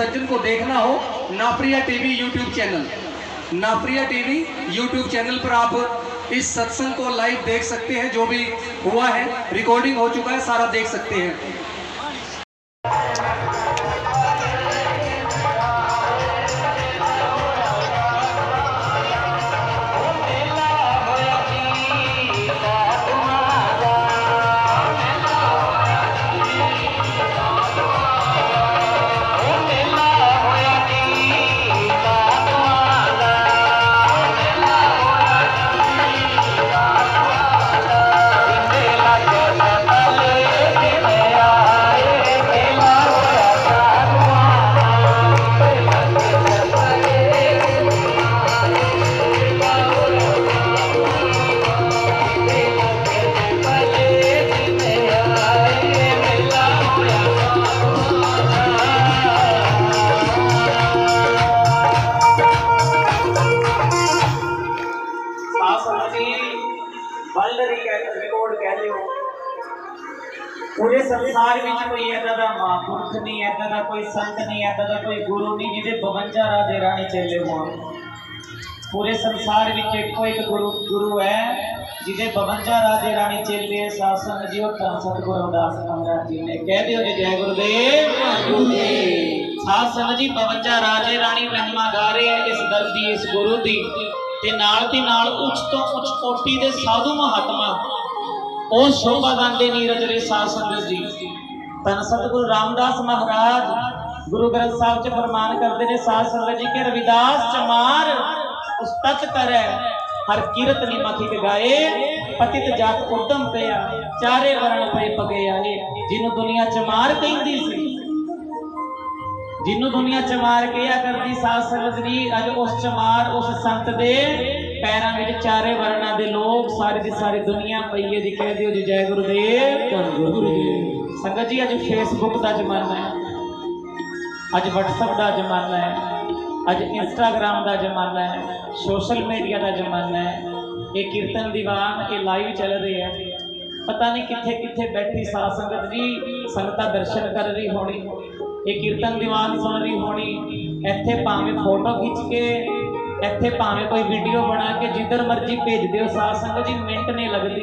सज्जन को देखना हो Napriya TV YouTube channel. Napriya TV YouTube channel पर आप इस सत्संग को लाइव देख सकते हैं, जो भी हुआ है रिकॉर्डिंग हो चुका है, सारा देख सकते हैं। 52 ਰਾਜੇ ਰਾਣੀ ਚੇਲੇ ਸਾਸਨ ਜੀ ਉਹ ਧੰਨ ਸਤਿਗੁਰੂ ਰਵਿਦਾਸ ਜੀ ਨੇ। ਕਹਿ ਦਿਓ ਜੀ, ਜੈ ਗੁਰਦੇਵ। ਸਾਸਨ ਜੀ 52 ਰਾਜੇ ਰਾਣੀ ਮਹਿਮਾ ਗਾ ਰਹੇ ਹੈ ਇਸ ਦਰ ਦੀ, ਇਸ ਗੁਰੂ ਦੀ। ਤੇ ਨਾਲ ਦੀ ਨਾਲ ਉੱਚ ਤੋਂ ਉੱਚ ਕੋਟੀ ਦੇ ਸਾਧੂ ਮਹਾਤਮਾ, ਉਹ ਸ਼ੋਭਾ ਗਾਉਂਦੇ ਨੀਰਜ ਰੇ ਸਾਧ ਸੰਗਤ ਜੀ। ਤਨ ਸਤਿਗੁਰੂ ਰਾਮਦਾਸ ਮਹਾਰਾਜ, ਗੁਰੂ ਗ੍ਰੰਥ ਸਾਹਿਬ 'ਚ ਫਰਮਾਨ ਕਰਦੇ ਨੇ ਸਾਧ ਸੰਗਤ ਜੀ, ਕਿ ਰਵਿਦਾਸ ਚਮਾਰ ਉਸਤਤ ਕਰੈ। ਹਰ ਕੀਰਤ ਨੀ ਮਖਿ ਗਾਏ ਪਤਿਤ ਜਾਤ ਉਦਮ ਪਿਆ ਚਾਰੇ ਵਰਣ ਪਏ ਪਗੇ ਆਏ। ਜਿਹਨੂੰ ਦੁਨੀਆ ਚਮਾਰ ਕਹਿੰਦੀ ਸੀ ਜਿਹਨੂੰ ਦੁਨੀਆ ਚਮਾਰ ਕਿਹਾ ਕਰਦੀ ਸਾਧ ਸੰਗਤ ਜੀ ਅੱਜ ਉਸ ਚਮਾਰ ਉਸ ਸੰਤ ਦੇ ਪੈਰਾਂ ਵਿੱਚ ਚਾਰੇ ਵਰਣਾਂ ਦੇ ਲੋਕ ਸਾਰੇ ਦੀ ਸਾਰੀ ਦੁਨੀਆ ਪਈ ਹੈ ਜੀ ਕਹਿ ਦਿਓ ਜੀ ਜੈ ਗੁਰਦੇਵ। ਧੰਨ ਗੁਰਦੇਵ। ਸੰਗਤ ਜੀ ਅੱਜ ਫੇਸਬੁੱਕ ਦਾ ਜ਼ਮਾਨਾ ਹੈ। ਅੱਜ WhatsApp ਦਾ ਜ਼ਮਾਨਾ ਹੈ। ਅੱਜ ਇੰਸਟਾਗ੍ਰam ਦਾ ਜ਼ਮਾਨਾ ਹੈ ਸੋਸ਼ਲ ਮੀਡੀਆ ਦਾ ਜ਼ਮਾਨਾ ਹੈ, ਇਹ ਕੀਰਤਨ ਦੀਵਾਨ, ਇਹ ਲਾਈਵ ਚੱਲ ਰਹੇ ਹੈ। ਪਤਾ ਨਹੀਂ ਕਿੱਥੇ ਕਿੱਥੇ ਬੈਠੀ ਸਾਧ ਸੰਗਤ ਜੀ, ਸੰਗਤਾਂ ਦਰਸ਼ਨ ਕਰ ਰਹੀ ਹੋਣੀ, ਇਹ ਕੀਰਤਨ ਦੀਵਾਨ ਸੁਣ ਰਹੀ ਹੋਣੀ, ਇੱਥੇ ਭਾਵੇਂ ਫੋਟੋ ਖਿੱਚ ਕੇ, ਇੱਥੇ ਭਾਵੇਂ ਕੋਈ ਵੀਡੀਓ ਬਣਾ ਕੇ, ਜਿੱਧਰ ਮਰਜ਼ੀ ਭੇਜ ਦਿਓ, ਸਾਧ ਸੰਗਤ ਜੀ, ਮਿੰਟ ਨਹੀਂ ਲੱਗਦੀ।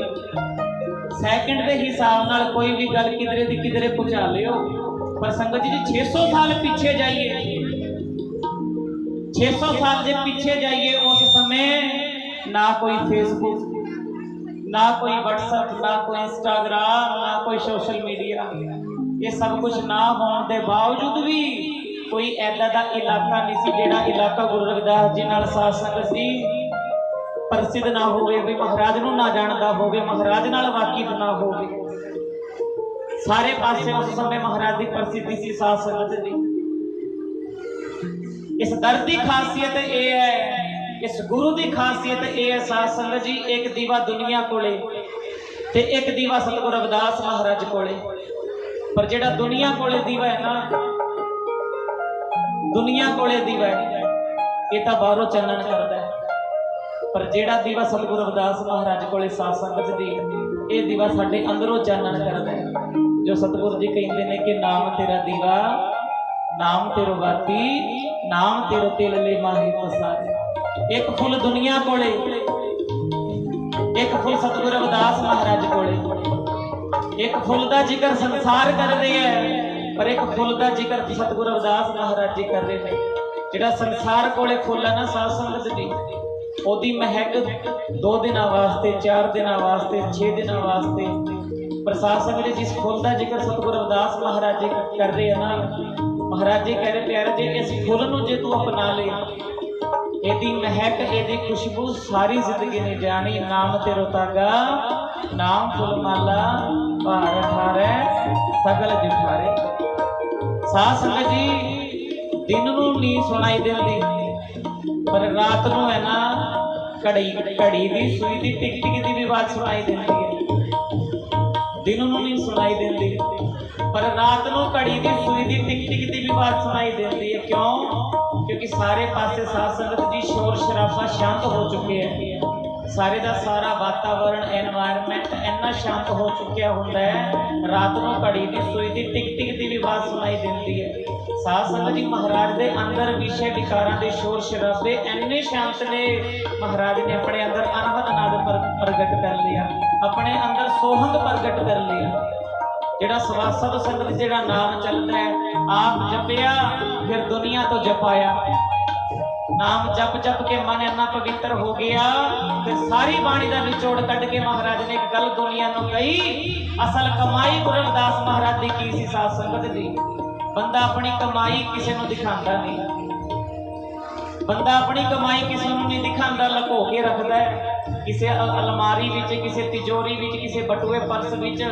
ਸੈਕਿੰਡ ਦੇ ਹਿਸਾਬ ਨਾਲ ਕੋਈ ਵੀ ਗੱਲ ਕਿਧਰੇ ਦੀ ਕਿਧਰੇ ਪਹੁੰਚਾ ਲਿਓ। ਪਰ ਸੰਗਤ ਜੀ, ਜੇ 600 ਸਾਲ ਪਿੱਛੇ ਜਾਈਏ 600 ਸਾਲ ਜੇ ਪਿੱਛੇ ਜਾਈਏ, ਉਸ ਸਮੇਂ ਨਾ ਕੋਈ ਫੇਸਬੁੱਕ ਨਾ ਕੋਈ WhatsApp, ਨਾ ਕੋਈ Instagram, ਨਾ ਕੋਈ ਸੋਸ਼ਲ ਮੀਡੀਆ ਇਹ ਸਭ ਕੁਝ ਨਾ ਹੋਣ ਦੇ ਬਾਵਜੂਦ ਵੀ ਕੋਈ ਐਦਾ ਦਾ ਇਲਾਕਾ ਨਹੀਂ ਸੀ ਜਿਹੜਾ ਇਲਾਕਾ ਗੁਰੂ ਰਵਿਦਾਸ ਜੀ ਨਾਲ ਸਾਧ ਸੰਗਤ ਸੀ ਪ੍ਰਸਿੱਧ ਨਾ ਹੋਵੇ, ਵੀ ਮਹਾਰਾਜ ਨੂੰ ਨਾ ਜਾਣਦਾ ਹੋਵੇ, ਮਹਾਰਾਜ ਨਾਲ ਵਾਕਿਫ ਨਾ ਹੋਵੇ। ਸਾਰੇ ਪਾਸੇ ਉਸ ਸਮੇਂ ਮਹਾਰਾਜ ਦੀ ਪ੍ਰਸਿੱਧੀ ਸੀ ਸਾਧ ਸੰਗਤ ਦੀ। ਇਸ ਦਰ ਦੀ ਖਾਸੀਅਤ ਇਹ ਹੈ, ਇਸ ਗੁਰੂ ਦੀ ਖਾਸੀਅਤ ਇਹ ਹੈ ਸਾਧ ਸੰਗਤ ਜੀ, ਇੱਕ ਦੀਵਾ ਦੁਨੀਆ ਕੋਲੇ ਤੇ ਇੱਕ ਦੀਵਾ ਸਤਿਗੁਰ ਰਵਿਦਾਸ ਮਹਾਰਾਜ ਕੋਲੇ। ਪਰ ਜਿਹੜਾ ਦੁਨੀਆ ਕੋਲੇ ਦੀਵਾ ਹੈ ਨਾ, ਦੁਨੀਆ ਕੋਲੇ ਦੀਵਾ ਹੈ, ਇਹ ਤਾਂ ਬਾਹਰੋਂ ਚਾਨਣ ਕਰਦਾ ਹੈ। ਪਰ ਜਿਹੜਾ ਦੀਵਾ ਸਤਿਗੁਰ ਰਵਿਦਾਸ ਮਹਾਰਾਜ ਕੋਲੇ ਸਾਧ ਸੰਗਤ ਦੀ ਇਹ ਦੀਵਾ ਸਾਡੇ ਅੰਦਰੋਂ ਚਾਨਣ ਕਰਦਾ ਹੈ। ਜੋ ਸਤਿਗੁਰੂ ਜੀ ਕਹਿੰਦੇ ਨੇ ਕਿ ਨਾਮ ਤੇਰਾ ਦੀਵਾ ਨਾਮ ਤੇਰੋ ਬਾਤੀ ਨਾਮ ਤੇਰੋ ਤਿਲ ਲੈ ਮਾਹੀ ਪਸਾਰੇ। ਇੱਕ ਫੁੱਲ ਦੁਨੀਆ ਕੋਲੇ, ਇੱਕ ਫੁੱਲ ਸਤਿਗੁਰੂ ਰਵਿਦਾਸ ਮਹਾਰਾਜ ਕੋਲੇ। ਇੱਕ ਫੁੱਲ ਦਾ ਜ਼ਿਕਰ ਸੰਸਾਰ ਕਰਦੇ ਹੈ, ਪਰ ਇੱਕ ਫੁੱਲ ਦਾ ਜ਼ਿਕਰ ਸਤਿਗੁਰੂ ਰਵਿਦਾਸ ਮਹਾਰਾਜ ਜੀ ਕਰ ਰਹੇ ਨੇ। ਜਿਹੜਾ ਸੰਸਾਰ ਕੋਲੇ ਫੁੱਲ ਹੈ ਨਾ, ਸਾਧ ਸੰਗਤ ਦੀ, ਉਹਦੀ ਮਹਿਕ ਦੋ ਦਿਨਾਂ ਵਾਸਤੇ, ਚਾਰ ਦਿਨਾਂ ਵਾਸਤੇ 6 ਦਿਨਾਂ ਵਾਸਤੇ। ਪ੍ਰਸਾਦ ਸੰਗਤ ਜੀ, ਜਿਸ ਫੁੱਲ ਦਾ ਜ਼ਿਕਰ ਸਤਿਗੁਰੂ ਰਵਿਦਾਸ ਮਹਾਰਾਜ ਜੀ ਕਰ ਰਹੇ ਆ ਨਾ ਮਹਾਰਾਜ ਜੀ ਕਹਿ ਪਿਆਰੇ ਜੀ ਇਸ ਫੁੱਲ ਨੂੰ ਜੇ ਤੂੰ ਅਪਣਾ ਲੇ, ਇਹਦੀ ਮਹਿਕ, ਇਹਦੀ ਖੁਸ਼ਬੂ ਸਾਰੀ ਜ਼ਿੰਦਗੀ ਨੇ ਜਾਣੀ। ਨਾਮ ਤੇਰੋ ਤਾਗਾ, ਨਾਮ ਫੁੱਲ ਭਾਰ ਠਾਰੇ ਸਗਲ ਜਿਠਾਰੇ। ਸਾਧ ਸੰਗਤ ਜੀ, ਦਿਨ ਨੂੰ ਨੀ ਸੁਣਾਈ ਦਿੰਦੀ, ਪਰ ਰਾਤ ਨੂੰ ਹੈ ਨਾ, ਘੜੀ ਘੜੀ ਦੀ ਸੂਈ ਦੀ ਟਿਕ ਟਿਕ ਦੀ ਵੀ ਆਵਾਜ਼ ਸੁਣਾਈ ਦਿੰਦੀ ਹੈ। ਦਿਨ ਨੂੰ ਨਹੀਂ ਸੁਣਾਈ ਦਿੰਦੀ। ਪਰ ਰਾਤ ਨੂੰ ਘੜੀ ਦੀ ਸੂਈ ਦੀ ਟਿਕ ਟਿਕ ਦੀ ਵੀ ਬਾਤ ਸੁਣਾਈ ਦਿੰਦੀ ਹੈ। ਕਿਉਂ? ਕਿਉਂਕਿ ਸਾਰੇ ਪਾਸੇ ਸਾਧ ਸੰਗਤ ਜੀ ਸ਼ੋਰ ਸ਼ਰਾਬਾ ਸ਼ਾਂਤ ਹੋ ਚੁੱਕੇ ਹੈ। ਸਾਰੇ ਦਾ ਸਾਰਾ ਵਾਤਾਵਰਣ এনवायरमेंट ਇੰਨਾ ਸ਼ਾਂਤ ਹੋ ਚੁੱਕਿਆ ਹੁੰਦਾ ਹੈ। ਰਾਤ ਨੂੰ ਘੜੀ ਦੀ ਸੂਈ ਦੀ ਟਿਕ ਟਿਕ ਦੀ ਵੀ ਬਾਤ ਸੁਣਾਈ ਦਿੰਦੀ ਹੈ। ਸਾਧ ਸੰਗਤ ਜੀ ਮਹਾਰਾਜ ਦੇ ਅੰਦਰ ਵਿਸ਼ੇ ਵਿਕਾਰਾਂ ਦੇ ਸ਼ੋਰ ਸ਼ਰਾਬੇ ਇੰਨੇ ਸ਼ਾਂਤ ਨੇ। ਮਹਾਰਾਜ ਨੇ ਆਪਣੇ ਅੰਦਰ ਅਨਹਦ ਨਾਦ ਪ੍ਰਗਟ ਕਰ ਲਿਆ। ਆਪਣੇ ਅੰਦਰ ਸੋਹੰਗ ਪ੍ਰਗਟ ਕਰ ਲਿਆ। ਜਿਹੜਾ ਸਵਾਸਦ ਸੰਗਤ ਜਿਹੜਾ ਨਾਮ ਚੱਲਦਾ ਹੈ, ਆਪ ਜਪਿਆ, ਫਿਰ ਦੁਨੀਆ ਤੋਂ ਜਪਾਇਆ। ਨਾਮ ਜਪ ਜਪ ਕੇ ਮਨ ਇੰਨਾ ਪਵਿੱਤਰ ਹੋ ਗਿਆ ਤੇ ਸਾਰੀ ਬਾਣੀ ਦਾ ਨਿਚੋੜ ਕੱਢ ਕੇ ਮਹਾਰਾਜ ਨੇ ਇੱਕ ਗੱਲ ਦੁਨੀਆ ਨੂੰ ਕਹੀ, ਅਸਲ ਕਮਾਈ ਗੁਰੂ ਰਵਿਦਾਸ ਮਹਾਰਾਜ ਦੀ ਕੀ ਸੀ ਸਾਧ ਸੰਗਤ ਦੀ? ਬੰਦਾ ਆਪਣੀ ਕਮਾਈ ਕਿਸੇ ਨੂੰ ਦਿਖਾਉਂਦਾ ਨਹੀਂ। ਬੰਦਾ ਆਪਣੀ ਕਮਾਈ ਕਿਸੇ ਨੂੰ ਨਹੀਂ ਦਿਖਾਉਂਦਾ, ਲੁਕੋ ਕੇ ਰੱਖਦਾ ਹੈ। ਕਿਸੇ ਅਲਮਾਰੀ ਵਿੱਚ, ਕਿਸੇ ਤਿਜੋਰੀ ਵਿੱਚ, ਕਿਸੇ ਬਟੂਏ ਪਰਸ ਵਿੱਚ,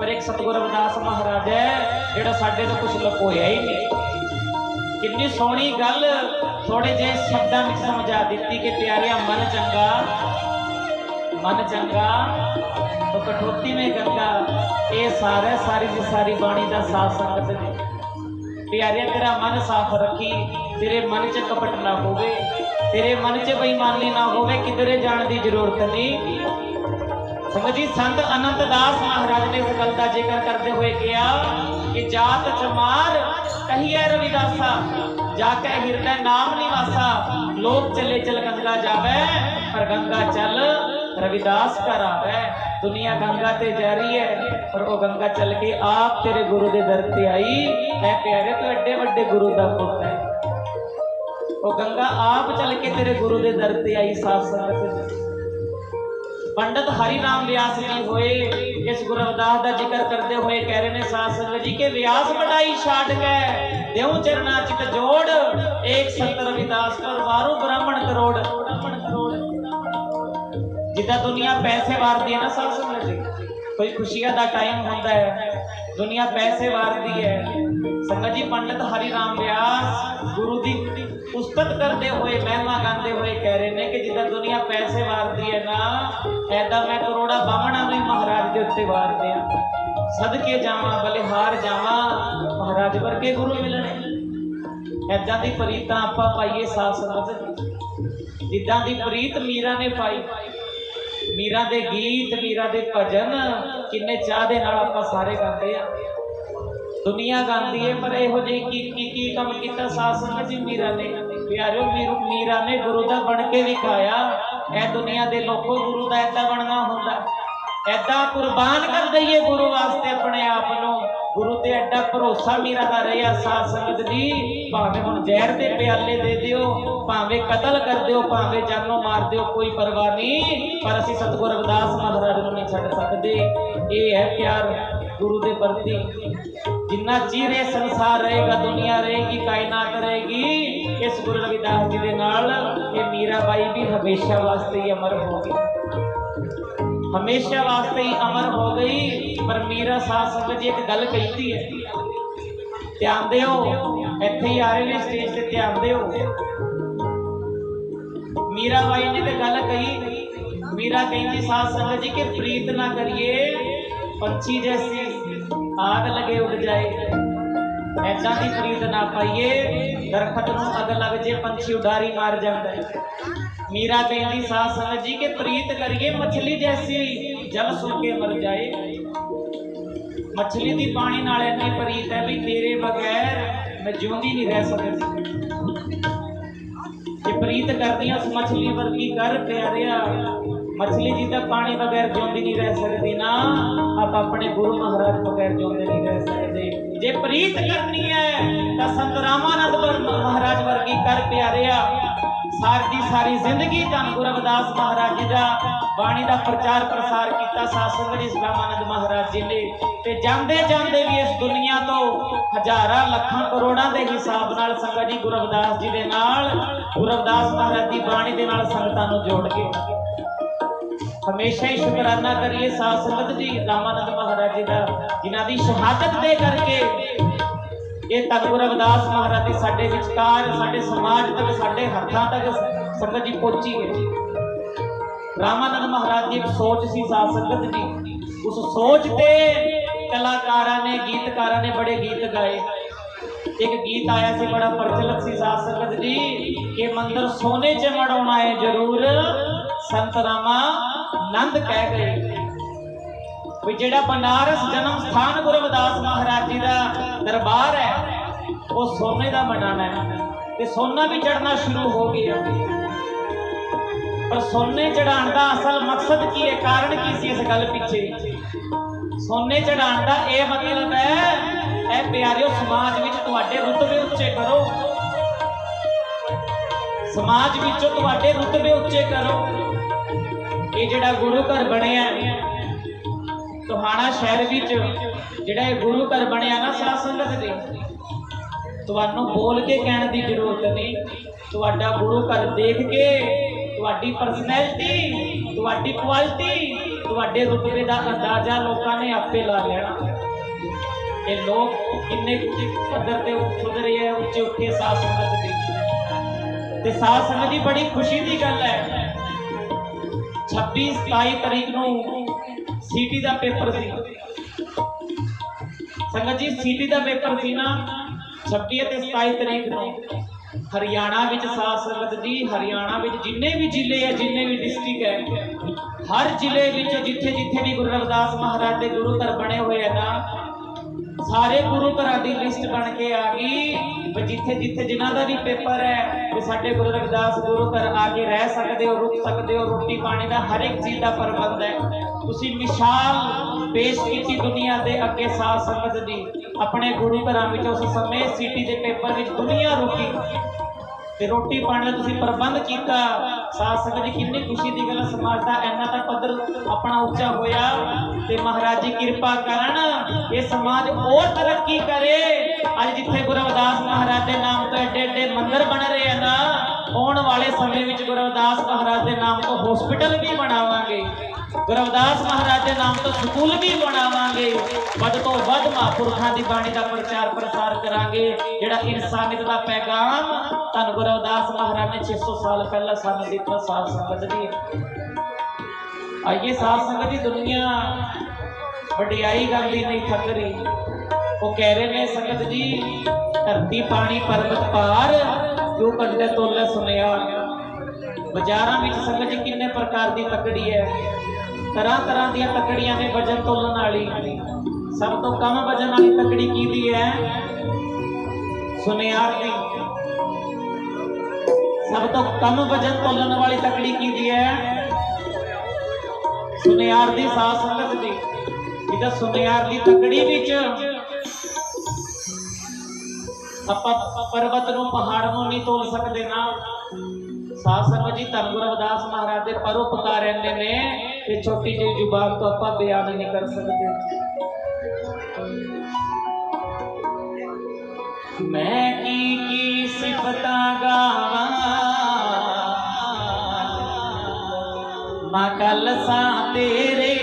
ਪਰ ਇੱਕ ਸਤਗੁਰ ਅਰਦਾਸ ਮਹਾਰਾਜ ਹੈ, ਜਿਹੜਾ ਸਾਡੇ ਤੋਂ ਕੁਝ ਲਪੋਇਆ ਹੀ ਨਹੀਂ। ਕਿੰਨੀ ਸੋਹਣੀ ਗੱਲ ਥੋੜੇ ਜਿਹੇ ਸ਼ਬਦਾਂ ਵਿੱਚ ਸਮਝਾ ਦਿੱਤੀ ਕਿ ਪਿਆਰਿਆ, ਮਨ ਚੰਗਾ ਮਨ ਚੰਗਾ, ਤੋ ਕਠੋਤੀ ਮੇ ਗੰਗਾ, ਇਹ ਸਾਰੇ ਸਾਰੀ ਦੀ ਸਾਰੀ ਬਾਣੀ ਦਾ ਸਾਥ ਸੰਗਤ ਦੇ ਪਿਆਰਿਆ, ਤੇਰਾ ਮਨ ਸਾਫ਼ ਰੱਖੀ, ਤੇਰੇ ਮਨ 'ਚ ਕਪਟ ਨਾ ਹੋਵੇ। ਤੇਰੇ ਮਨ 'ਚ ਬੇਈਮਾਨੀ ਨਾ ਹੋਵੇ, ਕਿਧਰੇ ਜਾਣ ਦੀ ਜ਼ਰੂਰਤ ਨਹੀਂ। ਸੰਗਤ ਸੰਤ ਅਨੰਤ ਦਾਸ ਮਹਾਰਾਜ ਨੇ ਇਸ ਗੱਲ ਦਾ ਜ਼ਿਕਰ ਕਰਦੇ ਹੋਏ ਕਿਹਾ ਕਿ ਜਾਤ ਚਮਾਰ ਕਹੀਏ ਰਵਿਦਾਸਾ, ਜਾ ਕੇ ਹਿਰਦੈ ਨਾਮ ਨਿਵਾਸਾ। ਲੋਕ ਚਲੇ ਚਲ ਗੰਗਾ ਜਾਵੇ, ਪਰ ਗੰਗਾ ਚੱਲ ਰਵਿਦਾਸ ਘਰ ਆਵੇ। ਦੁਨੀਆ ਗੰਗਾ ਤੇ ਜਾ ਰਹੀ ਹੈ, ਪਰ ਉਹ ਗੰਗਾ ਚੱਲ ਕੇ ਆਪ ਤੇਰੇ ਗੁਰੂ ਦੇ ਦਰ ਤੇ ਆਈ। ਐ ਪਿਆਰੇ ਤੂੰ ਐਡੇ ਵੱਡੇ ਗੁਰੂ ਦਾ ਪੁੱਤ ਹੈ। ਉਹ ਗੰਗਾ, ਆਪ ਚੱਲ ਕੇ ਤੇਰੇ ਗੁਰੂ ਦੇ ਦਰ ਤੇ ਆਈ ਸਾਧ ਸੰਗਤ। ਪੰਡਤ ਹਰੀ ਰਾਮ ਵਿਆਸ ਜੀ ਹੋਏ, ਇਸ ਗੁਰੂ ਅਵਦਾਸ ਦਾ ਜ਼ਿਕਰ ਕਰਦੇ ਹੋਏ ਕਹਿ ਰਹੇ ਨੇ, ਸਾਧ ਸੰਗਤ ਜੀ, ਕਿ ਵਿਆਸ ਵਡਾਈ ਛਾੜ ਕੇ ਦੇਉ ਚਰਨਾ ਚਿਤ ਜੋੜ, ਏਕ ਸੰਤ ਰਵਿਦਾਸ ਪਰ ਵਾਰੂ ਬ੍ਰਾਹਮਣ ਕਰੋੜ। ਬ੍ਰਾਹਮਣ ਕਰੋੜ ਜਿੱਦਾਂ ਦੁਨੀਆ ਪੈਸੇ ਵਾਰਦੀ ਹੈ ਨਾ ਸਾਧ ਸੰਗਤ ਜੀ, ਕੋਈ ਖੁਸ਼ੀਆਂ ਦਾ ਟਾਈਮ ਹੁੰਦਾ ਹੈ, ਦੁਨੀਆ ਪੈਸੇ ਵਾਰਦੀ ਹੈ। ਸੰਗਤ ਜੀ, ਪੰਡਤ ਹਰੀ ਰਾਮ ਵਿਆਸ ਗੁਰੂ ਦੀ ਉਸਤਤ ਕਰਦੇ ਹੋਏ, ਮਹਿਮਾ ਗਾਉਂਦੇ ਹੋਏ ਕਹਿ ਰਹੇ ਨੇ ਕਿ ਜਿੱਦਾਂ ਦੁਨੀਆ ਪੈਸੇ ਵਾਰਦੀ ਹੈ ਨਾ ਐਦਾਂ ਮੈਂ ਕਰੋੜਾ ਬਾਹਮਣਾ ਨੂੰ ਮਹਾਰਾਜ ਦੇ ਉੱਤੇ ਵਾਰਦੇ ਆ ਸਦਕੇ ਜਾਵਾਂ, ਬਲਿਹਾਰ ਜਾਵਾਂ, ਮਹਾਰਾਜ ਵਰਗੇ ਗੁਰੂ ਮਿਲਣੇ। ਐਦਾਂ ਦੀ ਪ੍ਰੀਤਾਂ ਆਪਾਂ ਪਾਈਏ ਸਾਧ ਸੰਗਤ ਜਿੱਦਾਂ ਦੀ ਪ੍ਰੀਤ ਮੀਰਾ ਨੇ ਪਾਈ, ਮੀਰਾ ਦੇ ਗੀਤ, ਮੀਰਾ ਦੇ ਭਜਨ, ਕਿੰਨੇ ਚਾਹ ਦੇ ਨਾਲ ਆਪਾਂ ਸਾਰੇ ਗਾਉਂਦੇ ਆ ਦੁਨੀਆ ਗਾਉਂਦੀ ਹੈ ਪਰ ਇਹੋ ਜਿਹੀ ਕੀ ਕੀ ਕੀ ਕੰਮ ਕੀਤਾ? ਸਾਧ ਜੀ ਮੀਰਾ ਨੇ। ਪਿਆਰਿਓ ਮੀਰੂ ਮੀਰਾ ਨੇ ਗੁਰੂ ਦਾ ਬਣ ਕੇ ਵਿਖਾਇਆ। ਇਹ ਦੁਨੀਆ ਦੇ ਲੋਕੋ ਗੁਰੂ ਦਾ ਏਦਾਂ ਬਣਨਾ ਹੁੰਦਾ। ਏਦਾਂ ਕੁਰਬਾਨ ਕਰ ਦਈਏ ਗੁਰੂ ਵਾਸਤੇ ਆਪਣੇ ਆਪ ਨੂੰ। ਗੁਰੂ ਤੇ ਐਡਾ ਭਰੋਸਾ ਮੀਰਾ ਦਾ ਰਿਹਾ। ਸਾਧ ਸੰਗਤ ਜੀ, ਭਾਵੇਂ ਹੁਣ ਜ਼ਹਿਰ ਦੇ ਪਿਆਲੇ ਦੇ ਦਿਓ, ਭਾਵੇਂ ਕਤਲ ਕਰ ਦਿਓ, ਭਾਵੇਂ ਜਾਨੋਂ ਮਾਰ ਦਿਓ, ਕੋਈ ਪਰਵਾਹ ਨਹੀਂ। ਪਰ ਅਸੀਂ ਸਤਿਗੁਰੂ ਰਵਿਦਾਸ ਮਹਾਰਾਜ ਨੂੰ ਨਹੀਂ ਛੱਡ ਸਕਦੇ। ਇਹ ਹੈ ਪਿਆਰ ਗੁਰੂ ਦੇ ਪ੍ਰਤੀ। ਜਿੰਨਾ ਚਿਰ ਇਹ ਸੰਸਾਰ ਰਹੇਗਾ, ਦੁਨੀਆ ਰਹੇਗੀ, ਕਾਇਨਾਤ ਰਹੇਗੀ, ਇਸ ਗੁਰੂ ਰਵਿਦਾਸ ਜੀ ਦੇ ਨਾਲ ਇਹ ਮੀਰਾਬਾਈ ਵੀ ਹਮੇਸ਼ਾ ਵਾਸਤੇ ਹੀ ਅਮਰ ਹੋ ਗਈ ਹਮੇਸ਼ਾ ਵਾਸਤੇ ਹੀ ਅਮਰ ਹੋ ਗਈ, ਪਰ ਮੀਰਾ ਸਾਧ ਸੰਗਤ ਜੀ ਇੱਕ ਗੱਲ ਕਹਿੰਦੀ ਹੈ। ਧਿਆਨ ਦਿਓ, ਇੱਥੇ ਹੀ ਆ ਰਹੇ ਨੇ ਸਟੇਜ ਤੇ, ਧਿਆਨ ਦਿਓ। ਮੀਰਾ ਬਾਈ ਨੇ ਤੇ ਗੱਲ ਕਹੀ, ਮੀਰਾ ਕਹਿੰਦੀ ਸਾਧ ਸੰਗਤ ਜੀ ਕਿ ਪ੍ਰੀਤ ਨਾ ਕਰੀਏ, ਪੰਛੀ ਜੈਸੀ ਆਗ ਲਗੇ ਉੱਡ ਜਾਏ। ਐਦਾਂ ਦੀ ਪ੍ਰੀਤ ਨਾ ਪਾਈਏ, ਦਰਖਤ ਨੂੰ ਅੱਗ ਲੱਗ ਜੇ, ਪੰਛੀ ਉਡਾਰੀ ਮਾਰ ਜਾਂਦਾ ਹੈ। ਮੀਰਾ ਕਹਿੰਦੀ ਸਾਧ ਸੰਗਤ ਜੀ ਕਿ ਪ੍ਰੀਤ ਕਰੀਏ ਮੱਛਲੀ ਜੈਸੀ, ਜਲ ਸੁਣ ਕੇ ਮਰ ਜਾਏ। ਮੱਛਲੀ ਦੀ ਪਾਣੀ ਨਾਲ ਇੰਨੀ ਪ੍ਰੀਤ ਹੈ ਵੀ ਤੇਰੇ ਬਗੈਰ ਮੈਂ ਜਿਉਂਦੀ ਨਹੀਂ ਰਹਿ ਸਕਦੀ। ਜੇ ਪ੍ਰੀਤ ਕਰਦੀ ਉਸ ਮੱਛਲੀ ਵਰਗੀ ਕਰ ਪਿਆਰਿਆ। ਮੱਛਲੀ ਜੀ ਤਾਂ ਪਾਣੀ ਬਗੈਰ ਜਿਉਂਦੀ ਨਹੀਂ ਰਹਿ ਸਕਦੀ ਨਾ ਆਪ ਆਪਣੇ ਗੁਰੂ ਮਹਾਰਾਜ ਬਗੈਰ ਜਿਉਂਦੇ ਨਹੀਂ ਰਹਿ ਸਕਦੇ ਜੇ ਪ੍ਰੀਤ ਕਰਨੀ ਹੈ ਤਾਂ ਸੰਤ ਰਾਮਾਨੰਦ ਮਹਾਰਾਜ ਵਰਗੀ ਕਰ ਪਿਆਰਿਆ ਸਾਰੀ ਦੀ ਸਾਰੀ ਜ਼ਿੰਦਗੀ ਧੰਨ ਗੁਰੂ ਰਵਿਦਾਸ ਮਹਾਰਾਜ ਜੀ ਦਾ ਬਾਣੀ ਦਾ ਪ੍ਰਚਾਰ ਪ੍ਰਸਾਰ ਕੀਤਾ ਸਾਸੰਗ ਜੀ ਰਾਮਾਨੰਦ ਮਹਾਰਾਜ ਜੀ ਨੇ ਤੇ ਜਾਂਦੇ ਜਾਂਦੇ ਵੀ ਇਸ ਦੁਨੀਆ ਤੋਂ ਹਜ਼ਾਰਾਂ ਲੱਖਾਂ ਕਰੋੜਾਂ ਦੇ ਹਿਸਾਬ ਨਾਲ ਸੰਗਤ ਜੀ ਗੁਰੂ ਰਵਿਦਾਸ ਜੀ ਦੇ ਨਾਲ ਗੁਰੂ ਰਵਿਦਾਸ ਮਹਾਰਾਜ ਦੀ ਬਾਣੀ ਦੇ ਨਾਲ ਸੰਗਤਾਂ ਨੂੰ ਜੋੜ ਕੇ ਹਮੇਸ਼ਾ ਹੀ ਸ਼ੁਕਰਾਨਾ ਕਰੀਏ ਸਾਧ ਸੰਗਤ ਜੀ, ਰਾਮਾਨੰਦ ਮਹਾਰਾਜ ਜੀ ਦਾ, ਜਿਨ੍ਹਾਂ ਦੀ ਸ਼ਹਾਦਤ ਦੇ ਕਰਕੇ ਇਹ ਧੰਨ ਗੁਰੂ ਰਵਿਦਾਸ ਮਹਾਰਾਜ ਦੀ ਸਾਡੇ ਵਿਚਕਾਰ, ਸਾਡੇ ਸਮਾਜ ਤੱਕ, ਸਾਡੇ ਹੱਥਾਂ ਤੱਕ ਸੰਗਤ ਜੀ ਪਹੁੰਚੀ ਹੈ ਰਾਮਾਨੰਦ ਮਹਾਰਾਜ ਦੀ ਇੱਕ ਸੋਚ ਸੀ ਸਾਧ ਸੰਗਤ ਜੀ। ਉਸ ਸੋਚ ਤੇ ਕਲਾਕਾਰਾਂ ਨੇ, ਗੀਤਕਾਰਾਂ ਨੇ ਬੜੇ ਗੀਤ ਗਾਏ। ਇੱਕ ਗੀਤ ਆਇਆ ਸੀ, ਬੜਾ ਪ੍ਰਚਲਿਤ ਸੀ ਸਾਧ ਸੰਗਤ ਜੀ, ਕਿ ਮੰਦਰ ਸੋਨੇ 'ਚ ਮੜਾਉਣਾ ਹੈ ਜ਼ਰੂਰ, ਸੰਤ ਰਾਮਾ ਨੰਦ ਕਹਿ ਗਏ ਵੀ ਜਿਹੜਾ ਬਨਾਰਸ ਜਨਮ ਸਥਾਨ ਗੁਰੂ ਰਵਿਦਾਸ ਮਹਾਰਾਜ ਜੀ ਦਾ ਦਰਬਾਰ ਹੈ, ਉਹ ਸੋਨੇ ਦਾ ਬਣਾਣਾ ਹੈ ਤੇ ਸੋਨਾ ਵੀ ਚੜਨਾ ਸ਼ੁਰੂ ਹੋ ਗਿਆ ਪਰ ਸੋਨੇ ਚੜਾਉਣ ਦਾ ਅਸਲ ਮਕਸਦ ਕੀ ਹੈ, ਕਾਰਨ ਕੀ ਸੀ ਇਸ ਗੱਲ ਪਿੱਛੇ? ਸੋਨੇ ਚੜਾਉਣ ਦਾ ਇਹ ਮਤਲਬ ਹੈ, ਇਹ ਪਿਆਰਿਓ ਸਮਾਜ ਵਿੱਚ ਤੁਹਾਡੇ ਰੁਤਬੇ ਉੱਚੇ ਕਰੋ। ਸਮਾਜ ਵਿੱਚੋਂ ਤੁਹਾਡੇ ਰੁਤਬੇ ਉੱਚੇ ਕਰੋ। ਇਹ ਜਿਹੜਾ ਗੁਰੂ ਘਰ ਬਣਿਆ ਤੁਹਾਣਾ ਸ਼ਹਿਰ ਵਿੱਚ ਜਿਹੜਾ ਇਹ ਗੁਰੂ ਘਰ ਬਣਿਆ ਨਾ ਸਾਧ ਸੰਗਤ ਦੇ, ਤੁਹਾਨੂੰ ਬੋਲ ਕੇ ਕਹਿਣ ਦੀ ਜ਼ਰੂਰਤ ਨਹੀਂ। ਤੁਹਾਡਾ ਗੁਰੂ ਘਰ ਦੇਖ ਕੇ ਤੁਹਾਡੀ ਪਰਸਨੈਲਿਟੀ ਤੁਹਾਡੀ ਕੁਆਲਿਟੀ ਤੁਹਾਡੇ ਰੁਤਬੇ ਦਾ ਅੰਦਾਜ਼ਾ ਲੋਕਾਂ ਨੇ ਆਪੇ ਲਾ ਲੈਣਾ। ਇਹ ਲੋਕ ਕਿੰਨੇ ਕੁ ਪੱਧਰ ਤੇ ਸੁਧਰੇ ਹੈ ਉੱਚੇ ਉੱਠੇ ਸਾਧ ਸੰਗਤ ਦੇ। ਤੇ ਸਾਧ ਸੰਗਤ ਦੀ ਬੜੀ ਖੁਸ਼ੀ ਦੀ ਗੱਲ ਹੈ। 26 27 ਤਰੀਕ ਨੂੰ ਸੀਟੀ ਦਾ ਪੇਪਰ ਸੀ। ਸੰਗਤ ਜੀ, ਸੀਟੀ ਦਾ ਪੇਪਰ ਸੀ ਨਾ 26 ਅਤੇ 27 ਤਰੀਕ ਨੂੰ। ਹਰਿਆਣਾ ਵਿੱਚ ਸਾਧ ਸੰਗਤ ਜੀ, ਹਰਿਆਣਾ ਵਿੱਚ ਜਿੰਨੇ ਵੀ ਜ਼ਿਲ੍ਹੇ ਹੈ ਜਿੰਨੇ ਵੀ ਡਿਸਟ੍ਰਿਕਟ ਹੈ ਹਰ ਜ਼ਿਲ੍ਹੇ ਵਿੱਚ ਜਿੱਥੇ ਜਿੱਥੇ ਵੀ ਗੁਰੂ ਰਵਿਦਾਸ ਮਹਾਰਾਜ ਦੇ ਗੁਰੂ ਘਰ ਬਣੇ ਹੋਏ ਆ ਨਾ ਸਾਰੇ ਗੁਰੂ ਘਰਾਂ ਦੀ ਲਿਸਟ ਬਣ ਕੇ ਆ ਗਈ ਵੀ ਜਿੱਥੇ ਜਿੱਥੇ ਜਿਨ੍ਹਾਂ ਦਾ ਵੀ ਪੇਪਰ ਹੈ, ਵੀ ਸਾਡੇ ਗੁਰੂ ਰਵਿਦਾਸ ਗੁਰੂ ਘਰ ਆ ਕੇ ਰਹਿ ਸਕਦੇ ਹੋ, ਰੁਕ ਸਕਦੇ ਹੋ, ਰੋਟੀ ਪਾਣੀ ਦਾ ਹਰ ਇੱਕ ਚੀਜ਼ ਦਾ ਪ੍ਰਬੰਧ ਹੈ। ਤੁਸੀਂ ਮਿਸਾਲ ਪੇਸ਼ ਕੀਤੀ ਦੁਨੀਆ ਦੇ ਅੱਗੇ ਸਾਧ ਸੰਗਤ ਦੀ। ਆਪਣੇ ਗੁਰੂ ਘਰਾਂ ਵਿੱਚ ਉਸ ਸਮੇਂ ਸਿਟੀ ਦੇ ਪੇਪਰ ਵਿੱਚ ਦੁਨੀਆ ਰੁਕੀ। ਤੇ ਰੋਟੀ ਪਾਣੀ ਦਾ ਤੁਸੀਂ ਪ੍ਰਬੰਧ ਕੀਤਾ। ਸਾਧ ਸੰਗਤ ਜੀ ਕਿੰਨੀ ਖੁਸ਼ੀ ਦੀ ਗੱਲ ਸਮਾਜ ਦਾ ਇੰਨਾ ਤਾਂ ਪੱਧਰ ਆਪਣਾ ਉੱਚਾ ਹੋਇਆ ਤੇ ਮਹਾਰਾਜ ਜੀ ਕਿਰਪਾ ਕਰਨ ਇਹ ਸਮਾਜ ਹੋਰ ਤਰੱਕੀ ਕਰੇ। ਅੱਜ ਜਿੱਥੇ ਗੁਰੂ ਰਵਿਦਾਸ ਮਹਾਰਾਜ ਦੇ ਨਾਮ ਤੋਂ ਐਡੇ ਐਡੇ ਮੰਦਿਰ ਬਣ ਰਹੇ ਆ ਨਾ, ਆਉਣ ਵਾਲੇ ਸਮੇਂ ਵਿੱਚ ਗੁਰੂ ਰਵਿਦਾਸ ਮਹਾਰਾਜ ਦੇ ਨਾਮ ਤੋਂ ਹਸਪੀਟਲ ਵੀ ਬਣਾਵਾਂਗੇ। ਗੁਰੂ ਰਵਿਦਾਸ ਮਹਾਰਾਜ ਦੇ ਨਾਮ ਤੋਂ ਸਕੂਲ ਵੀ ਬਣਾਵਾਂਗੇ। ਵੱਧ ਤੋਂ ਵੱਧ ਮਹਾਂਪੁਰਖਾਂ ਦੀ ਬਾਣੀ ਦਾ ਪ੍ਰਚਾਰ ਪ੍ਰਸਾਰ ਕਰਾਂਗੇ। ਜਿਹੜਾ ਇਨਸਾਨੀਅਤ ਦਾ ਪੈਗਾਮ ਧੰਨ ਗੁਰੂ ਮਹਾਰਾਜ ਨੇ 600 ਸਾਲ ਪਹਿਲਾਂ ਸਾਨੂੰ ਦਿੱਤਾ ਸਾਧ ਸੰਗਤ ਦੀ। ਆਈਏ ਸਾਧ ਸੰਗਤ ਦੀ ਦੁਨੀਆ। ਵਡਿਆਈ ਗਾਂਦੀ ਨਹੀਂ ਥੱਕ ਰਹੀ। ਉਹ ਕਹਿ ਰਹੇ ਨੇ, ਸੰਗਤ ਜੀ, ਧਰਤੀ, ਪਾਣੀ, ਪਰਬਤ ਪਾਰ, ਕਿਉਂ ਕੰਡੇ ਤੋਲੇ ਸੁਨਿਆ ਬਾਜ਼ਾਰਾਂ ਵਿੱਚ ਸੰਗਤ ਜੀ ਕਿੰਨੇ ਪ੍ਰਕਾਰ ਦੀ ਤਕੜੀ ਹੈ। ਤਰ੍ਹਾਂ ਤਰ੍ਹਾਂ ਦੀਆਂ ਤਕੜੀਆਂ ਨੇ ਵਜਨ ਤੋਲਣ ਵਾਲੀ। ਸਭ ਤੋਂ ਕਮ ਵਜਨ ਵਾਲੀ ਤਕੜੀ ਕਿਹਦੀ ਹੈ? ਸੁਨਿਆਰ ਦੀ ਸਭ ਤੋਂ ਕਮ ਵਜਨ ਤੋਲਣ ਵਾਲੀ ਤਕੜੀ ਕਿਹਦੀ ਹੈ? ਸੁਨਿਆਰ ਦੀ ਸਾਧ ਸੰਗਤ ਦੀ। ਜਿਹਦਾ ਸੁਨਿਆਰ ਦੀ ਤਕੜੀ ਵਿੱਚ ਆਪਾਂ ਪਰਬਤ ਨੂੰ, ਪਹਾੜ ਨੂੰ ਨਹੀਂ ਤੋਲ ਸਕਦੇ ਨਾ। ਸਾਧ ਸੰਗਤ ਜੀ ਧੰਨ ਗੁਰੂ ਰਵਿਦਾਸ ਮਹਾਰਾਜ ਦੇ ਪਰਉਪਕਾਰ ਇੰਨੇ ਨੇ ਤੇ ਛੋਟੀ ਜਿਹੀ ਜ਼ੁਬਾਨ ਤੋਂ ਆਪਾਂ ਬਿਆਨ ਨਹੀਂ ਕਰ ਸਕਦੇ ਮੈਂ ਕੀ ਕੀ ਸਿਫਤਾਂ ਗਾਵਾਂ ਮਾ ਕੱਲ ਸਾਂ ਤੇਰੇ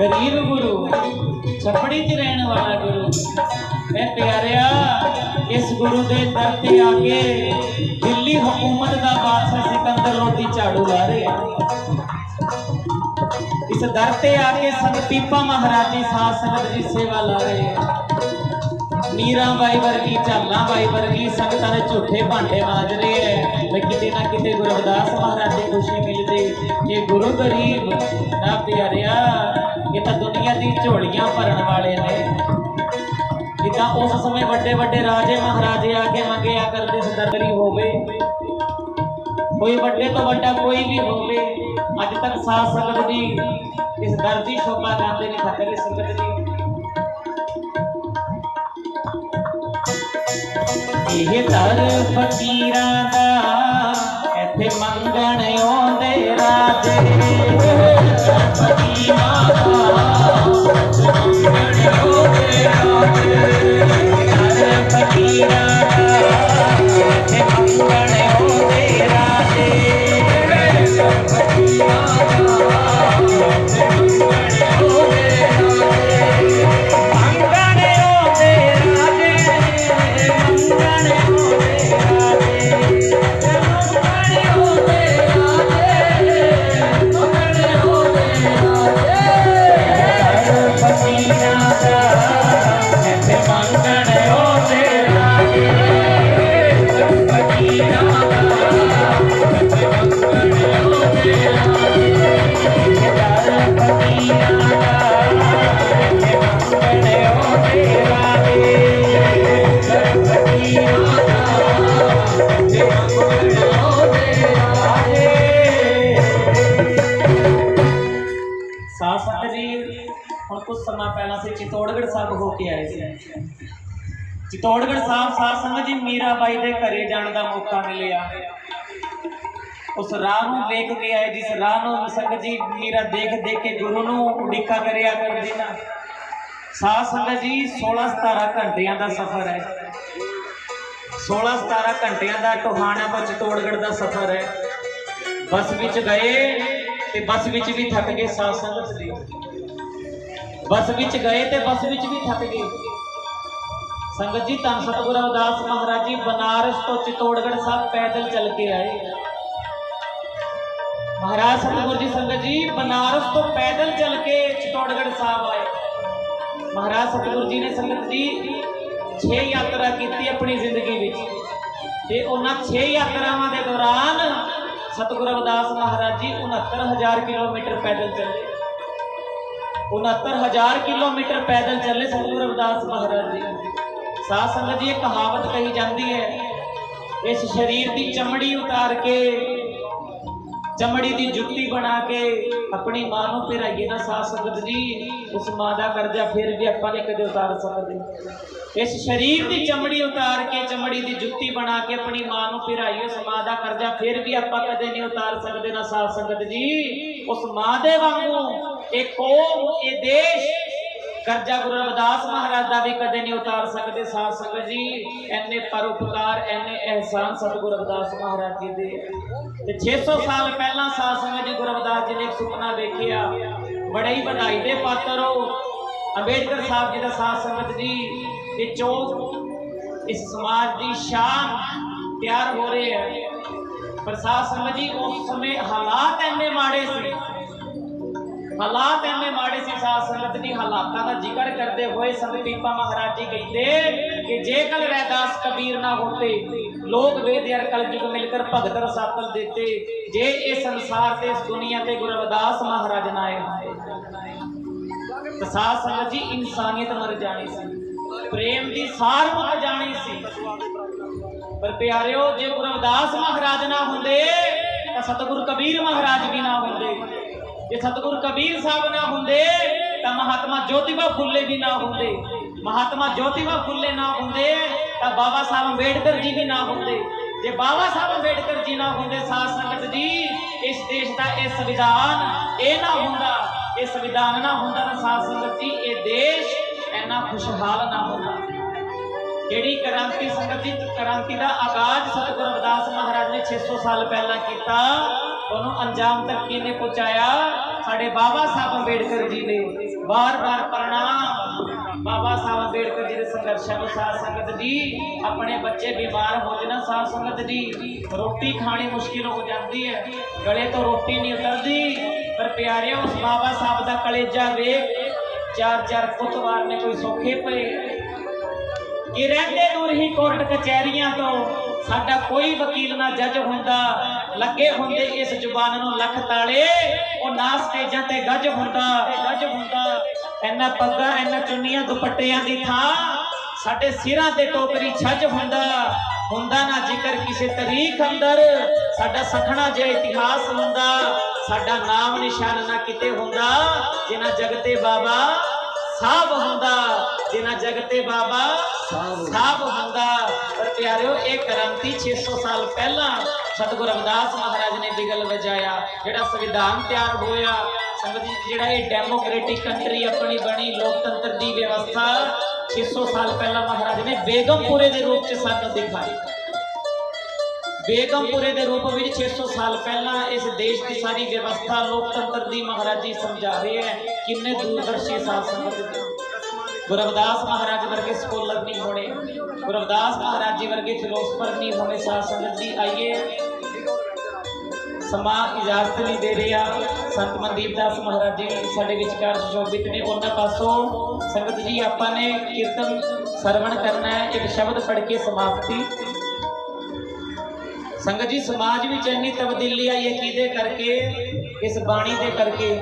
ਗਰੀਬ ਗੁਰੂ, ਛਪੜੀ 'ਚ ਰਹਿਣ ਵਾਲਾ ਗੁਰੂ। ਮੈਂ ਪਿਆਰਿਆ, ਇਸ ਗੁਰੂ ਦੇ ਦਰ ਤੇ ਆ ਕੇ ਦਿੱਲੀ ਹਕੂਮਤ ਦਾ ਬਾਦਸ਼ਾਹ ਸਿਕੰਦਰ ਲੋਧੀ ਝਾੜੂ ਲਾ ਰਿਹਾ ਇਸ ਦਰ ਤੇ ਆ ਕੇ ਸੰਤ ਪੀਪਾ ਮਹਾਰਾਜੀ ਸਾਧ ਸੰਗਤ ਦੀ ਸੇਵਾ ਲਾ ਰਹੇ ਆ ਬਾਈ ਵਰਗੀ, ਝਾਲਾਂ ਬਾਈ ਵਰਗੀ, ਸੰਗਤਾਂ ਦੇ ਝੂਠੇ ਭਾਂਡੇ ਮਾਜ ਰਹੇ ਐ ਵੀ ਕਿਤੇ ਨਾ ਕਿਤੇ ਗੁਰੂ ਰਵਿਦਾਸ ਮਹਾਰਾਜ ਦੀ ਖੁਸ਼ੀ ਮਿਲਦੀ ਇਹ ਗੁਰੂ ਗਰੀਬ, ਨਾ ਪਿਆਰਿਆ ਇਹ ਤਾਂ ਦੁਨੀਆ ਦੀ ਝੋਲੀਆਂ ਭਰਨ ਵਾਲੇ ਨੇ। ਜਿੱਦਾਂ ਉਸ ਸਮੇਂ ਵੱਡੇ ਵੱਡੇ ਰਾਜੇ ਮਹਾਰਾਜੇ ਆ ਕੇ ਮੰਗਿਆ ਕਰਦੇ ਸਦਰਦਰੀ ਹੋਵੇ। ਕੋਈ ਵੱਡੇ ਤੋਂ ਵੱਡਾ ਕੋਈ ਵੀ ਹੋਵੇ, ਅੱਜ ਤੱਕ ਸਾਧ ਸੰਗਤ ਦੀ ਇਸ ਦਰ ਦੀ ਸ਼ੋਭਾ ਗਾਉਂਦੇ ਨਹੀਂ ਥੱਕਦੇ ਸੰਗਤ ਦੀ। ਇਹ ਦਰ ਫਕੀਰਾਂ ਦਾ, ਇੱਥੇ ਮੰਗਣ ਆਉਂਦੇ ਰਾਜੇ। ਚਿਤੌੜਗੜ੍ਹ ਸਾਹਿਬ ਸਾਧ ਸੰਗਤ ਜੀ, ਮੀਰਾਬਾਈ ਦੇ ਘਰੇ ਜਾਣ ਦਾ ਮੌਕਾ ਮਿਲਿਆ। ਉਸ ਰਾਹ ਨੂੰ ਵੇਖ ਕੇ ਆਏ, ਜਿਸ ਰਾਹ ਨੂੰ ਸੰਗਤ ਜੀ, ਮੀਰਾ ਦੇਖ ਦੇਖ ਕੇ ਗੁਰੂ ਨੂੰ ਉਡੀਕਾ ਕਰਿਆ ਕਰਦੀ ਨਾ। ਸਾਧ ਸੰਗਤ ਜੀ 16 17 ਘੰਟਿਆਂ ਦਾ ਸਫ਼ਰ ਹੈ। 16 17 ਘੰਟਿਆਂ ਦਾ ਟੋਹਾਣਾ ਤੋਂ ਚਿਤੌੜਗੜ੍ਹ ਦਾ ਸਫ਼ਰ ਹੈ। ਬੱਸ ਵਿੱਚ ਗਏ ਤੇ ਬੱਸ ਵਿੱਚ ਵੀ ਥੱਕ ਗਏ ਸਾਧ ਸੰਗਤ ਜੀ। ਬੱਸ ਵਿੱਚ ਗਏ ਤੇ ਬੱਸ ਵਿੱਚ ਵੀ ਥੱਕ ਗਏ। ਸੰਗਤ ਜੀ, ਧੰਨ ਸਤਿਗੁਰ ਅਵਦਾਸ ਮਹਾਰਾਜ ਜੀ, ਬਨਾਰਸ ਤੋਂ ਚਿਤੌੜਗੜ੍ਹ ਸਾਹਿਬ ਪੈਦਲ ਚੱਲ ਕੇ ਆਏ। ਮਹਾਰਾਜ ਸਤਿਗੁਰੂ ਜੀ, ਸੰਗਤ ਜੀ, ਬਨਾਰਸ ਤੋਂ ਪੈਦਲ ਚੱਲ ਕੇ ਚਿਤੌੜਗੜ੍ਹ ਸਾਹਿਬ ਆਏ। ਮਹਾਰਾਜ ਸਤਿਗੁਰੂ ਜੀ ਨੇ ਸੰਗਤ ਜੀ 6 ਯਾਤਰਾ ਕੀਤੀ ਆਪਣੀ ਜ਼ਿੰਦਗੀ ਵਿੱਚ। ਤੇ ਉਹਨਾਂ 6 ਯਾਤਰਾਵਾਂ ਦੇ ਦੌਰਾਨ ਸਤਿਗੁਰ ਅਵਦਾਸ ਮਹਾਰਾਜ ਜੀ 69000 ਕਿਲੋਮੀਟਰ ਪੈਦਲ ਚੱਲੇ। 69000 ਕਿਲੋਮੀਟਰ ਪੈਦਲ ਚੱਲੇ ਸਤਿਗੁਰੂ ਅਵਦਾਸ ਮਹਾਰਾਜ ਜੀ। ਸਾਧ ਸੰਗਤ ਜੀ, ਇਹ ਕਹਾਵਤ ਕਹੀ ਜਾਂਦੀ ਹੈ, ਇਸ ਸਰੀਰ ਦੀ ਚਮੜੀ ਉਤਾਰ ਕੇ, ਚਮੜੀ ਦੀ ਜੁੱਤੀ ਬਣਾ ਕੇ ਆਪਣੀ ਮਾਂ ਨੂੰ ਪਹਿਰਾਈਏ ਨਾ ਸਾਧ ਸੰਗਤ ਜੀ, ਉਸ ਮਾਂ ਦਾ ਕਰਜ਼ਾ ਫਿਰ ਵੀ ਆਪਾਂ ਨੇ ਕਦੇ ਉਤਾਰ ਸਕਦੇ। ਇਸ ਸਰੀਰ ਦੀ ਚਮੜੀ ਉਤਾਰ ਕੇ, ਚਮੜੀ ਦੀ ਜੁੱਤੀ ਬਣਾ ਕੇ ਆਪਣੀ ਮਾਂ ਨੂੰ ਪਹਿਰਾਈਏ ਉਸ ਮਾਂ ਦਾ ਕਰਜ਼ਾ ਫਿਰ ਵੀ ਆਪਾਂ ਕਦੇ ਨਹੀਂ ਉਤਾਰ ਸਕਦੇ ਨਾ ਸਾਧ ਸੰਗਤ ਜੀ। ਉਸ ਮਾਂ ਦੇ ਵਾਂਗੂ ਇਹ ਕੌਮ, ਇਹ ਦੇਸ਼ ਕਰਜ਼ਾ ਗੁਰੂ ਰਵਿਦਾਸ ਮਹਾਰਾਜ ਦਾ ਵੀ ਕਦੇ ਨਹੀਂ ਉਤਾਰ ਸਕਦੇ ਸਾਧ ਸੰਗਤ ਜੀ। ਐਨੇ ਪਰਉਪਕਾਰ ਐਨੇ ਅਹਿਸਾਨ ਸਤਿਗੁਰੂ ਰਵਿਦਾਸ ਮਹਾਰਾਜ ਜੀ ਦੇ। ਤੇ 600 ਸਾਲ ਪਹਿਲਾਂ ਸਾਧ ਸੰਗਤ ਜੀ ਗੁਰੂ ਰਵਿਦਾਸ ਜੀ ਨੇ ਇੱਕ ਸੁਪਨਾ ਦੇਖਿਆ ਬੜੇ ਹੀ ਵਧਾਈ ਦੇ ਪਾਤਰ ਹੋ। ਅੰਬੇਡਕਰ ਸਾਹਿਬ ਜੀ ਦਾ ਸਾਧ ਸੰਗਤ ਜੀ ਇਹ ਚੌਕ ਇਸ ਸਮਾਜ ਦੀ ਸ਼ਾਨ ਤਿਆਰ ਹੋ ਰਹੇ ਹੈ। ਪਰ ਸਾਧ ਸੰਗਤ ਜੀ, ਉਸ ਸਮੇਂ ਹਾਲਾਤ ਐਨੇ ਮਾੜੇ ਸੀ। ਹਾਲਾਤ ਐਨੇ ਮਾੜੇ ਸੀ, ਸਾਧ ਸੰਗਤ ਦੀ ਹਾਲਾਤਾਂ ਦਾ ਜ਼ਿਕਰ ਕਰਦੇ ਹੋਏ ਸੰਤ ਪੀਪਾ ਮਹਾਰਾਜ ਜੀ ਕਹਿੰਦੇ ਕਿ ਜੇ ਕਲ ਰਹਿਦਾਸ ਕਬੀਰ ਨਾ ਹੋਤੇ ਲੋਕ ਵੇਦ ਅਰ ਕਲਯੁਗ ਮਿਲकर ਭਗਤ ਰਸਾਤਲ ਦੇਤੇ, ਜੇ ਇਹ ਸੰਸਾਰ ਤੇ, ਇਸ ਦੁਨੀਆ ਤੇ ਗੁਰੂ ਰਵਿਦਾਸ ਮਹਾਰਾਜ ਨਾ ਆਏ ਤਾਂ ਸਾਧ ਸੰਗਤ ਜੀ, ਇਨਸਾਨੀਅਤ ਮਰ ਜਾਣੀ ਸੀ। ਪ੍ਰੇਮ ਦੀ ਸਾਰ ਮੁੱਕ ਜਾਣੀ ਸੀ। ਪਰ ਪਿਆਰਿਓ, ਜੇ ਗੁਰੂ ਰਵਿਦਾਸ ਮਹਾਰਾਜ ਨਾ ਹੁੰਦੇ, ਤਾਂ ਸਤਿਗੁਰ ਕਬੀਰ ਮਹਾਰਾਜ ਵੀ ਨਾ ਹੁੰਦੇ। ਜੇ ਸਤਿਗੁਰੂ ਕਬੀਰ ਸਾਹਿਬ ਨਾ ਹੁੰਦੇ, ਤਾਂ ਮਹਾਤਮਾ ਜੋਤੀਬਾ ਫੁੱਲੇ ਵੀ ਨਾ ਹੁੰਦੇ। ਮਹਾਤਮਾ ਜੋਤੀਬਾ ਫੁੱਲੇ ਨਾ ਹੁੰਦੇ, ਤਾਂ ਬਾਬਾ ਸਾਹਿਬ ਅੰਬੇਡਕਰ ਜੀ ਵੀ ਨਾ ਹੁੰਦੇ। ਜੇ ਬਾਬਾ ਸਾਹਿਬ ਅੰਬੇਡਕਰ ਜੀ ਨਾ ਹੁੰਦੇ, ਸਾਧ ਸੰਗਤ ਜੀ, ਇਸ ਦੇਸ਼ ਦਾ ਇਹ ਸੰਵਿਧਾਨ ਇਹ ਨਾ ਹੁੰਦਾ, ਇਹ ਸੰਵਿਧਾਨ ਨਾ ਹੁੰਦਾ ਤਾਂ ਸਾਧ ਸੰਗਤ ਜੀ, ਇਹ ਦੇਸ਼ ਇੰਨਾ ਖੁਸ਼ਹਾਲ ਨਾ ਹੁੰਦਾ। ਜਿਹੜੀ ਕ੍ਰਾਂਤੀ ਸੰਗਤ ਜੀ, ਕ੍ਰਾਂਤੀ ਦਾ ਆਗਾਜ਼ ਸਤਿਗੁਰੂ ਰਵਿਦਾਸ ਮਹਾਰਾਜ ਨੇ 600 ਸਾਲ ਪਹਿਲਾਂ ਕੀਤਾ ਉਹਨੂੰ ਅੰਜਾਮ ਤੱਕ ਕਿਹਨੇ ਪਹੁੰਚਾਇਆ। ਸਾਡੇ ਬਾਬਾ ਸਾਹਿਬ ਅੰਬੇਡਕਰ ਜੀ ਨੇ ਬਾਰ-ਬਾਰ ਪ੍ਰਣਾਮ। ਬਾਬਾ ਸਾਹਿਬ ਅੰਬੇਡਕਰ ਜੀ ਦੇ ਸੰਘਰਸ਼ਾਂ ਨੂੰ ਸਾਧ ਸੰਗਤ ਜੀ, ਆਪਣੇ ਬੱਚੇ ਬਿਮਾਰ ਹੋ ਜਾਣ ਸਾਧ ਸੰਗਤ ਜੀ, ਰੋਟੀ ਖਾਣੀ ਮੁਸ਼ਕਿਲ ਹੋ ਜਾਂਦੀ ਹੈ। ਗਲੇ ਤੋਂ ਰੋਟੀ ਨਹੀਂ ਉਤਰਦੀ। ਪਰ ਪਿਆਰਿਓ, ਉਸ ਬਾਬਾ ਸਾਹਿਬ ਦਾ ਕਲੇਜਾ ਵੇਖ, ਚਾਰ ਚਾਰ ਕੁੱਤਵਾਰ ਨੇ ਕੋਈ ਸੌਖੇ ਪਏ। ਕਿ ਰਹਿੰਦੇ ਦੂਰ ਹੀ ਕੋਰਟ ਕਚਹਿਰੀਆਂ ਤੋਂ ਸਾਡਾ ਕੋਈ ਵਕੀਲ ਨਾ ਜੱਜ ਹੁੰਦਾ। ਲੱਗੇ ਹੁੰਦੇ ਇਸ ਜ਼ੁਬਾਨ ਨੂੰ ਲੱਖ ਤਾਲੇ। ਉਹ ਨਾ ਸਟੇਜਾਂ ਤੇ ਗੱਜ ਹੁੰਦਾ। ਗੱਜ ਹੁੰਦਾ। ਇੰਨਾ ਪੱਗਾਂ, ਇੰਨਾ ਚੁੰਨੀਆਂ ਦੁਪੱਟਿਆਂ ਦੀ ਥਾਂ। ਸਾਡੇ ਸਿਰਾਂ ਤੇ ਟੋਕਰੀ ਛੱਜ ਹੁੰਦਾ। ਹੁੰਦਾ ਨਾ ਜ਼ਿਕਰ ਕਿਸੇ ਤਰੀਖ ਅੰਦਰ। ਸਾਡਾ ਸਖਣਾ ਜਿਹਾ ਇਤਿਹਾਸ ਹੁੰਦਾ। ਸਾਡਾ ਨਾਮ ਨਿਸ਼ਾਨ ਨਾ ਕਿਤੇ ਹੁੰਦਾ। ਜਿਨਾ ਜਗਤੇ ਬਾਬਾ ਸਾਬ ਹੁੰਦਾ ਜਿਨਾ ਜਗਤੇ ਬਾਬਾ ਸਾਬ ਹੁੰਦਾ। ਪਰ ਪਿਆਰਿਓ ਇਹ ਕ੍ਰਾਂਤੀ 600 ਸਾਲ ਪਹਿਲਾਂ ਸਤਿਗੁਰੂ ਰਵਿਦਾਸ ਮਹਾਰਾਜ ਨੇ ਬਿਗਲ ਵਜਾਇਆ ਜਿਹੜਾ ਸੰਵਿਧਾਨ ਤਿਆਰ ਹੋਇਆ। ਸੰਗਤ ਜੀ ਜਿਹੜਾ ਇਹ ਡੈਮੋਕ੍ਰੈਟਿਕ ਕੰਟਰੀ ਆਪਣੀ ਬਣੀ ਲੋਕਤੰਤਰ ਦੀ ਵਿਵਸਥਾ 600 ਸਾਲ ਪਹਿਲਾਂ ਮਹਾਰਾਜ ਨੇ ਬੇਗਮਪੁਰੇ ਦੇ ਰੂਪ ਚ ਸਾਨੂੰ ਦਿਖਾਈ। ਬੇਗਮਪੁਰੇ ਦੇ ਰੂਪ ਵਿੱਚ 600 ਸਾਲ ਪਹਿਲਾਂ ਇਸ ਦੇਸ਼ ਦੀ ਸਾਰੀ ਵਿਵਸਥਾ ਲੋਕਤੰਤਰ ਦੀ ਮਹਾਰਾਜੀ ਸਮਝਾ ਰਹੇ ਹੈ। ਕਿੰਨੇ ਦੂਰਦਰਸ਼ੀ ਸਾਧ ਸੰਗਤ ਗੁਰੂ ਰਵਿਦਾਸ ਮਹਾਰਾਜ ਵਰਗੇ ਸਕੋਲਰ ਨਹੀਂ ਹੋਣੇ। ਗੁਰੂ ਰਵਿਦਾਸ ਮਹਾਰਾਜ ਜੀ ਵਰਗੇ ਫਿਲੋਸਫਰ ਨਹੀਂ ਹੋਣੇ ਸਾਧ ਸੰਗਤ ਜੀ। ਆਈਏ। ਸਮਾਂ ਇਜਾਜ਼ਤ ਨਹੀਂ ਦੇ ਰਿਹਾ ਸੰਤ ਮਨਦੀਪ ਦਾਸ ਮਹਾਰਾਜ ਜੀ ਸਾਡੇ ਵਿਚਕਾਰ ਸੁਸ਼ੋਭਿਤ ਨੇ। ਉਹਨਾਂ ਪਾਸੋਂ ਸੰਗਤ ਜੀ, ਆਪਾਂ ਨੇ ਕੀਰਤਨ ਸਰਵਣ ਕਰਨਾ ਹੈ। ਇੱਕ ਸ਼ਬਦ ਪੜ੍ਹ ਕੇ ਸਮਾਪਤੀ। ਸੰਗਤ ਜੀ, ਸਮਾਜ ਵਿੱਚ ਇੰਨੀ ਤਬਦੀਲੀ ਆਈ ਹੈ ਕਿਹਦੇ ਕਰਕੇ? ਇਸ ਬਾਣੀ ਦੇ ਕਰਕੇ।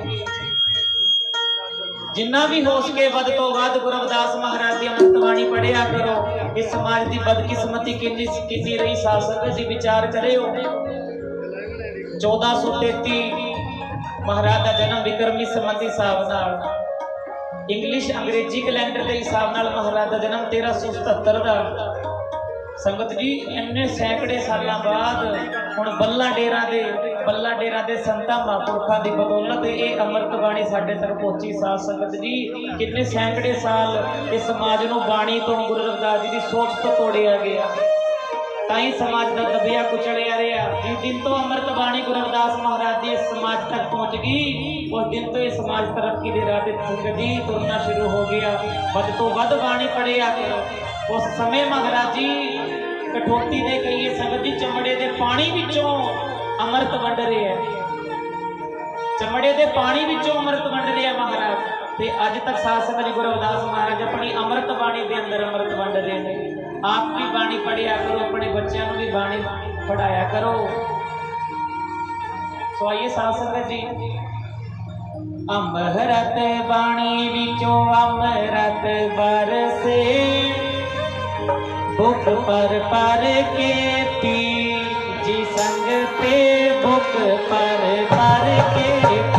ਜਿੰਨਾ ਵੀ ਹੋ ਸਕੇ ਵੱਧ ਤੋਂ ਵੱਧ ਗੁਰੂ ਰਵਿਦਾਸ ਮਹਾਰਾਜ ਦੀ ਅੰਮ੍ਰਿਤ ਬਾਣੀ ਪੜਿਆ ਕਰੋ। ਇਸ ਸਮਾਜ ਦੀ ਬਦਕਿਸਮਤੀ ਕਿੰਨੀ ਕੀਤੀ ਰਹੀ? ਸਾਧ ਸੰਗਤ ਜੀ, ਵਿਚਾਰ ਕਰਿਓ। 1433 ਮਹਾਰਾਜ ਦਾ ਜਨਮ ਵਿਕਰਮੀ ਸੰਮਤੀ ਹਿਸਾਬ ਨਾਲ। ਇੰਗਲਿਸ਼ ਅੰਗਰੇਜ਼ੀ ਕੈਲੰਡਰ ਦੇ ਹਿਸਾਬ ਨਾਲ ਮਹਾਰਾਜ ਦਾ ਜਨਮ 1377 ਦਾ। ਸੰਗਤ ਜੀ, ਇੰਨੇ ਸੈਂਕੜੇ ਸਾਲਾਂ ਬਾਅਦ ਹੁਣ ਬੱਲਾ ਡੇਰਾ ਦੇ, ਬੱਲਾ ਡੇਰਾ ਦੇ ਸੰਤਾਂ ਮਹਾਂਪੁਰਖਾਂ ਦੀ ਬਦੌਲਤ ਇਹ ਅੰਮ੍ਰਿਤ ਬਾਣੀ ਸਾਡੇ ਤੱਕ ਪਹੁੰਚੀ ਸਾਧ ਸੰਗਤ ਜੀ। ਕਿੰਨੇ ਸੈਂਕੜੇ ਸਾਲ ਇਸ ਸਮਾਜ ਨੂੰ ਬਾਣੀ ਤੋਂ ਗੁਰੂ ਰਵਿਦਾਸ ਜੀ ਦੀ ਸੋਚ ਤੋਂ ਤੋੜਿਆ ਗਿਆ। ਤਾਂ ਹੀ ਸਮਾਜ ਦਾ ਦਬਿਆ ਕੁਚਲਿਆ ਰਿਹਾ। ਜਿਸ ਦਿਨ ਤੋਂ ਅੰਮ੍ਰਿਤ ਬਾਣੀ ਗੁਰੂ ਰਵਿਦਾਸ ਮਹਾਰਾਜ ਦੀ ਇਸ ਸਮਾਜ ਤੱਕ ਪਹੁੰਚ ਗਈ, ਉਸ ਦਿਨ ਤੋਂ ਇਹ ਸਮਾਜ ਤਰੱਕੀ ਦੇ ਰਾਹ ਤੇ ਸੰਗਤ ਜੀ ਤੁਰਨਾ ਸ਼ੁਰੂ ਹੋ ਗਿਆ। ਵੱਧ ਤੋਂ ਵੱਧ ਬਾਣੀ ਪੜਿਆ ਕਰੋ ਉਸ ਸਮੇਂ ਮਹਾਰਾਜ ਜੀ ਕਠੋਤੀ ਦੇ ਕਹੀਏ ਸੰਗਤ ਜੀ ਚਮੜੇ ਦੇ ਪਾਣੀ ਵਿੱਚੋਂ ਅੰਮ੍ਰਿਤ ਵੰਡ ਰਿਹਾ ਚਮੜੇ ਦੇ ਪਾਣੀ ਵਿੱਚੋਂ ਅੰਮ੍ਰਿਤ ਵੰਡ ਰਿਹਾ ਮਹਾਰਾਜ। ਤੇ ਅੱਜ ਤੱਕ ਸਾਧ ਸੰਗਤ ਜੀ ਗੁਰੂ ਰਵਿਦਾਸ ਮਹਾਰਾਜ ਆਪਣੀ ਅੰਮ੍ਰਿਤ ਬਾਣੀ ਦੇ ਅੰਦਰ ਅੰਮ੍ਰਿਤ ਵੰਡ ਰਹੇ ਨੇ। ਆਪ ਵੀ ਬਾਣੀ ਪੜਿਆ ਕਰੋ, ਆਪਣੇ ਬੱਚਿਆਂ ਨੂੰ ਵੀ ਬਾਣੀ ਪੜਾਇਆ ਕਰੋ। ਸੋ ਆਈਏ ਸਾਧ ਸੰਗਤ ਜੀ। ਅੰਮ੍ਰਿਤ ਬਾਣੀ ਵਿੱਚੋਂ ਅੰਮ੍ਰਿਤ ਵਰਸੇ। ਭੁਖ ਪਰ ਪਰ ਕੇ ਪੀ ਜੀ ਸੰਗ ਤੇ ਭੁਖ ਪਰ ਪਰ ਕੇ